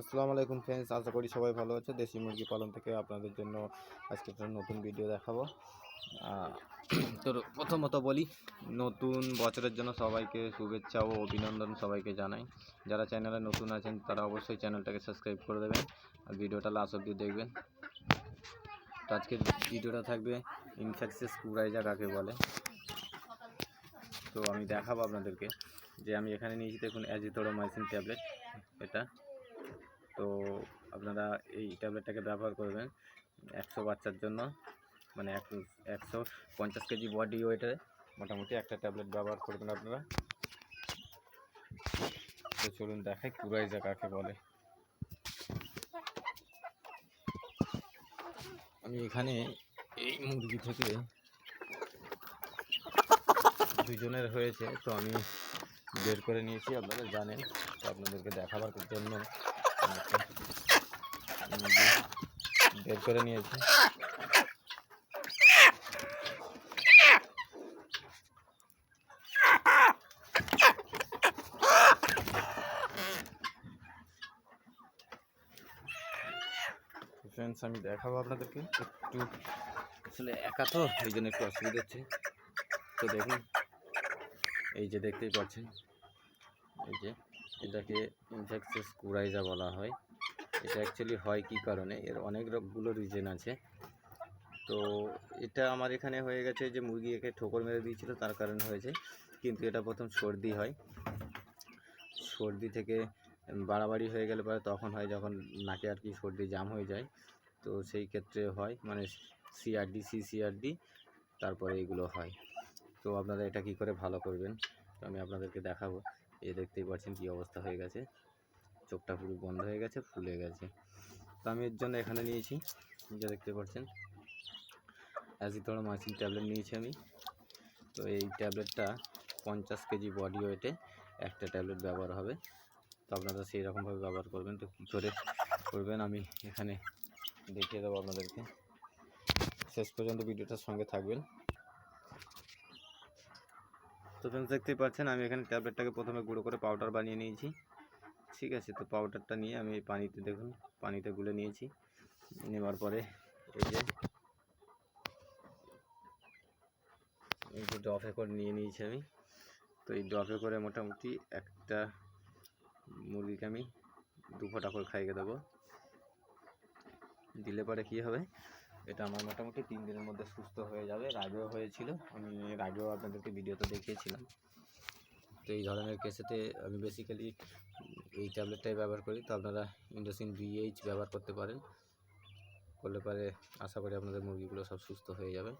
আসসালামু আলাইকুম ফ্রেন্ডস আশা করি সবাই ভালো আছে। দেশি মুরগি পালন থেকে আপনাদের জন্য আজকে একটা নতুন ভিডিও দেখাবো। তো প্রথমত বলি, নতুন বছরের জন্য সবাইকে শুভেচ্ছা ও অভিনন্দন সবাইকে জানাই। যারা চ্যানেলে নতুন আছেন, তারা অবশ্যই চ্যানেলটাকে সাবস্ক্রাইব করে দেবেন আর ভিডিওটা লাস্ট অব্দি দেখবেন। তো আজকের ভিডিওটা থাকবে ইনফেকশাস কুরাইজা কাকে বলে? তো আমি দেখাবো আপনাদেরকে যে আমি এখানে নিয়েছি, দেখুন অ্যাজিথোরোমাইসিন ট্যাবলেট এটা। তো আপনারা এই ট্যাবলেটটাকে ব্যবহার করবেন একশো বাচ্চার জন্য মানে এক- একশো পঞ্চাশ কেজি বডি ওয়েটে মোটামুটি একটা ট্যাবলেট ব্যবহার করবেন আপনারা। তো চলুন দেখাই কুরাইজা কাকে বলে। আমি এখানে এই মুরগি থেকে দুজনের হয়েছে, তো আমি বের করে নিয়েছি, আপনারা জানেন, তো আপনাদেরকে দেখাবার জন্য বের করে নিয়েছি। ফ্রেন্ডস আমি দেখাবো আপনাদেরকে। একটু আসলে একা তো, এই জন্য একটু অসুবিধা হচ্ছে। তো দেখুন, এই যে দেখতেই পাচ্ছেন, এই যে এটাকে ইনফেকশাস কুরাইজা বলা হয়। এটা অ্যাকচুয়ালি হয় কি কারণে? এর অনেকগুলো রিজন আছে। তো এটা আমার এখানে হয়ে গেছে যে মুরগি একে ঠোকর মেরে দিয়েছিল, তার কারণে হয়েছে। কিন্তু এটা প্রথম সর্দি হয়। সর্দি থেকে বাড়াবাড়ি হয়ে গেলে পরে তখন হয় যখন নাকে আর কি সর্দি জাম হয়ে যায়। তো সেই ক্ষেত্রে হয় মানে সিআরডি সিসিআরডি তারপরে এগুলো হয়। তো আপনারা এটা কি করে ভালো করবেন? তো আমি আপনাদেরকে দেখাবো। এই দেখতেই পাচ্ছেন কি অবস্থা হয়ে গেছে। চোখটা পুরো বন্ধ হয়ে গেছে, ফুলে গেছে। তো আমি এর জন্য এখানে নিয়েছি যা দেখতে পাচ্ছেন। অ্যাজিথ্রোমাইসিন ট্যাবলেট নিয়েছি আমি। তো এই ট্যাবলেটটা পঞ্চাশ কেজি বডি ওয়েটে একটা ট্যাবলেট ব্যবহার হবে। তো আপনারা সেই রকমভাবে ব্যবহার করবেন। তো কী করে করবেন আমি এখানে দেখিয়ে দেবো আপনাদেরকে। শেষ পর্যন্ত ভিডিওটার সঙ্গে থাকবেন। তো ফ্রেন্ডস দেখতেই পাচ্ছেন, আমি এখানে ট্যাবলেটটাকে প্রথমে গুঁড়ো করে পাউডার বানিয়ে নিয়েছি। ঠিক আছে, তো পাউডারটা নিয়ে আমি পানিতে দেখুন, পানিতে গুলে নিয়েছি। নেওয়ার পরে এই যে এই যে ড্রপে করে নিয়ে নিয়েছি আমি। তো এই ড্রপে করে মোটামুটি একটা মুরগিকে আমি দু ফোঁটা করে খাইয়ে দেবো। দিলে পরে কী হবে? এটা আমার মোটামুটি তিন দিনের মধ্যে সুস্থ হয়ে যাবে এর আগেও হয়েছিল। আমি এর আগেও আপনাদেরকে ভিডিওতে দেখিয়েছিলাম। তো এই ধরনের কেসেতে আমি বেসিক্যালি এই ট্যাবলেটটাই ব্যবহার করি। তো আপনারা ইন্ডোসিন বিএইচ ব্যবহার করতে পারেন। করলে পরে আশা করি আপনাদের মুরগিগুলো সব সুস্থ হয়ে যাবে।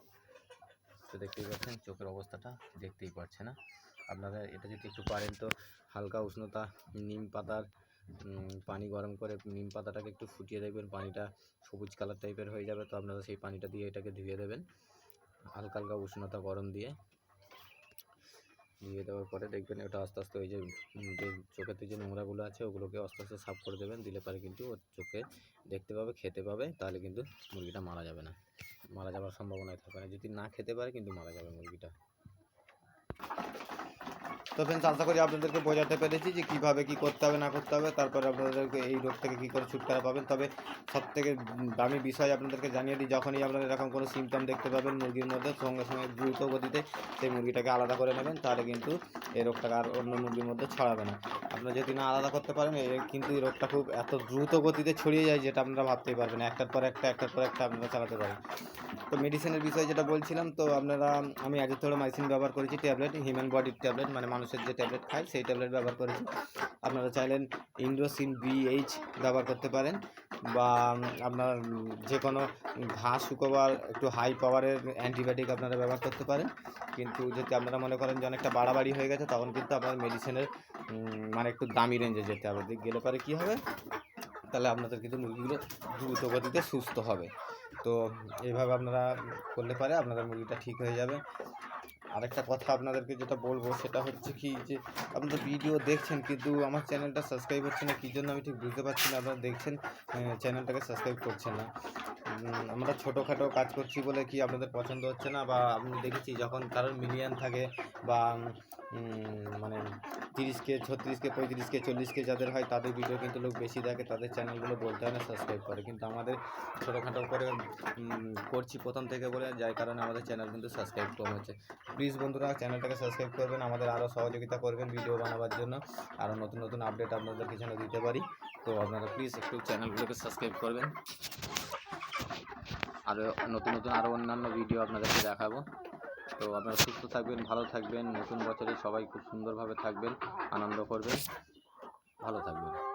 তো দেখতেই পাচ্ছেন, চোখের অবস্থাটা দেখতেই পাচ্ছে না। আপনারা এটা যদি একটু পারেন তো হালকা উষ্ণতা, নিম পাতার পানি গরম করে নিম পাতাটাকে একটু ফুটিয়ে দেখবেন। পানিটা সবুজ কালার টাইপের হয়ে যাবে, তো আপনারা সেই পানিটা দিয়ে এটাকে ধুয়ে দেবেন। হালকা হালকা উষ্ণতা গরম দিয়ে দিয়ে দেওয়ার পরে দেখবেন ওটা আস্তে আস্তে ওই যে যে চোখেতে যে নোংরাগুলো আছে, ওগুলোকে আস্তে আস্তে সাফ করে দেবেন। দিলে পরে কিন্তু ওর চোখে দেখতে পাবে, খেতে পাবে, তাহলে কিন্তু মুরগিটা মারা যাবে না। মারা যাওয়ার সম্ভাবনাই থাকবে না। যদি না খেতে পারে, কিন্তু মারা যাবে মুরগিটা। তো ফ্রেন্ডস আশা করি আপনাদেরকে বোঝাতে পেরেছি যে কীভাবে কী করতে হবে, না করতে হবে। তারপরে আপনাদেরকে এই রোগ থেকে কী করে ছুটকারা পাবেন। তবে সব থেকে দামি বিষয় আপনাদেরকে জানিয়ে দিই, যখনই আপনারা এরকম কোনো সিমটম দেখতে পাবেন মুরগির মধ্যে, সঙ্গে সঙ্গে দ্রুত গতিতে সেই মুরগিটাকে আলাদা করে নেবেন, তাহলে কিন্তু এই রোগটাকে আর অন্য মুরগির মধ্যে ছড়াবে না। আপনারা যদি না আলাদা করতে পারেন কিন্তু এই রোগটা খুব এত দ্রুত গতিতে ছড়িয়ে যায়, যেটা আপনারা ভাবতেই পারবেন। একটার পর একটা, একটার পর একটা আপনারা চালাতে পারেন। তো মেডিসিনের বিষয়ে যেটা বলছিলাম, তো আপনারা, আমি অ্যাজিথ্রোমাইসিন ব্যবহার করেছি ট্যাবলেট হিউম্যান বডির ট্যাবলেট মানে মানুষের যে ট্যাবলেট খায়, সেই ট্যাবলেট ব্যবহার করেছি। আপনারা চাইলেন ইন্ডোসিন বিএইচ ব্যবহার করতে পারেন, বা আপনার যে কোনো ঘাস শুকোবার একটু হাই পাওয়ারের অ্যান্টিবায়োটিক আপনারা ব্যবহার করতে পারেন। কিন্তু যদি আপনারা মনে করেন যে অনেকটা বাড়াবাড়ি হয়ে গেছে, তখন কিন্তু আপনার মেডিসিনের মানে একটু দামি রেঞ্জে যেতে হবে। গেলে পরে কী হবে? তাহলে আপনাদের কিন্তু মুরগিগুলো দ্রুত গতিতে সুস্থ হবে। তো এইভাবে আপনারা করলে পারে আপনাদের মুরগিটা ঠিক হয়ে যাবে। আরেকটা কথা আপনাদেরকে যেটা বলব সেটা হচ্ছে কি যে আপনারা ভিডিও দেখছেন কিন্তু আমার চ্যানেলটা সাবস্ক্রাইব হচ্ছে না, কী জন্য আমি ঠিক বুঝতে পারছি না, আপনারা দেখছেন চ্যানেলটাকে সাবস্ক্রাইব করছেন না। আমরা ছোটোখাটো কাজ করছি বলে কি আপনাদের পছন্দ হচ্ছে না? বা আমি দেখেছি যখন কারোর মিলিয়ন থাকে বা মানে তিরিশ কে ছত্রিশ কে পঁয়ত্রিশ কে চল্লিশ কে যাদের হয় তাদের ভিডিও কিন্তু লোক বেশি দেখে, তাদের চ্যানেলগুলো বলতে হয় না সাবস্ক্রাইব করে। কিন্তু আমাদের ছোটোখাটো করে করছি প্রথম থেকে বলে, যার কারণে আমাদের চ্যানেল কিন্তু সাবস্ক্রাইব কম হচ্ছে। প্লিজ বন্ধুরা চ্যানেলটাকে সাবস্ক্রাইব করবেন, আমাদের আরও সহযোগিতা করবেন ভিডিও বানাবার জন্য। আরও নতুন নতুন আপডেট আপনাদেরকে যেন দিতে পারি। তো আপনারা প্লিজ একটু চ্যানেলগুলোকে সাবস্ক্রাইব করবেন। আরও নতুন নতুন আরও অন্যান্য ভিডিও আপনাদেরকে দেখাবো। তো আপনারা সুস্থ থাকবেন, ভালো থাকবেন। নতুন বছরে সবাই খুব সুন্দরভাবে থাকবেন, আনন্দ করবেন। ভালো থাকবেন।